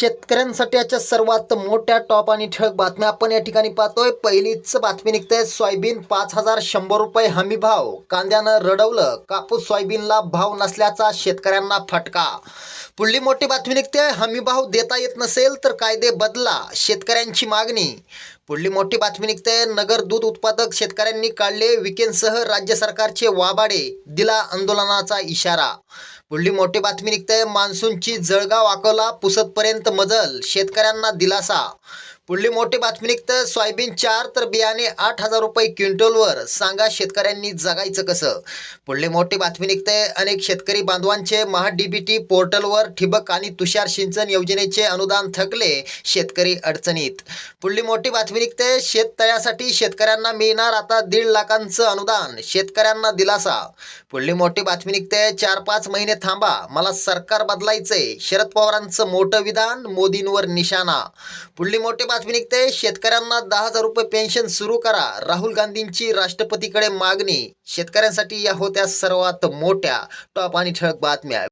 शेतकऱ्यांसाठी याच्या सर्वात मोठ्या टॉप आणि ठळक बातम्या आपण या ठिकाणी पाहतोय. पहिलीच बातमी निघते सोयाबीन पाच हजार शंभर रुपये हमी भाव. कांद्यानं रडवलं कापूस सोयाबीनला भाव नसल्याचा शेतकऱ्यांना फटका. पुढली मोठी बातमी निघते हमी भाव देता येत नसेल तर कायदे बदला शेतकऱ्यांची मागणी. पुढली मोठी बातमी निघते. नगर दूध उत्पादक शेतकऱ्यांनी काढले विकेंडसह राज्य सरकारचे वाबाडे दिला आंदोलनाचा इशारा. पुढली मोठी बातमी निघते. मान्सूनची जळगाव अकोला पुसतपर्यंत मजल शेतकऱ्यांना दिलासा. पुढली मोठी बातमी निघतं. सोयाबीन चार तर बियाणे आठ हजार रुपये क्विंटलवर. सांगा शेतकऱ्यांनी जगायचं कसं? पुढली मोठी बातमी निघते. अनेक शेतकरी बांधवांचे महाडीबीटी पोर्टलवर ठिबक आणि तुषार सिंचन योजनेचे अनुदान थकले शेतकरी अडचणीत. पुढली मोठी बातमी निघते. शेततळ्यासाठी शेतकऱ्यांना मिळणार आता दीड लाखांचं अनुदान. शेतकऱ्यांना दिलासा. पुढली मोठी बातमी निघते. चार पाच महिने थांबा. मला सरकार बदलायचंय. शरद पवारांचं मोठं विधान मोदींवर निशाणा. पुढली मोठी बातमी निघते. शेतकऱ्यांना दहा हजार रुपये पेन्शन सुरू करा. राहुल गांधींची राष्ट्रपतीकडे मागणी. शेतकऱ्यांसाठी या होत्या सर्वात मोठ्या. टॉप आणि ठळक बातम्या.